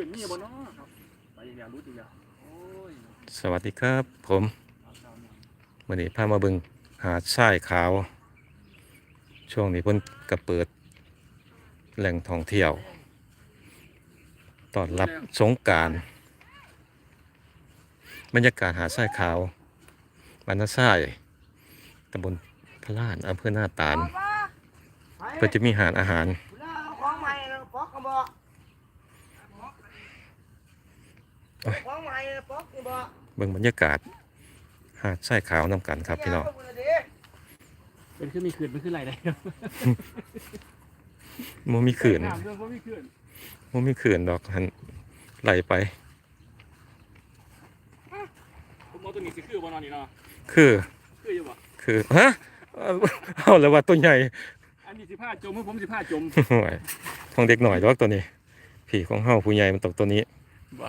ขื่นมีบ่เนาะครับไปอีกแล้วรู้อีกแล้วโอ้ยสวัสดีครับ ผมเอาเช้าเนี่ยวันนี้พามาเบิงหาดทรายขาว ช่วงนี้เพิ่นก็เปิด แหล่งท่องเที่ยวตอนรับสงกรารบรรยากาศหาดทรายขาวบ้านนาทรายตำบลพระลานอำเภอหน้าตาลเพื่อจะมีหารอาหาร เบิ่งบรรยากาศหาดทรายขาวนำกันครับพี่น้องเป็นขึ้นมีขื่นเป็นขึ้นไรได้โมมีขื่นน้ำเรื่องบ่มีขื่นโมมีขื่นดอกหันไหลไปผมเอาตัวนี้สิคือบ่เนอนนี่เนาะคือคืออยู่บ่คือฮะเอาเอาแล้วว่าตัวใหญ่อันนี้สิผ้าจมให้ผมสิผ้าจมโอ้ยของเด็กหน่อยดอกตัวนี้ผีของเฮาผู้ใหญ่มันตกตัวนี้บ่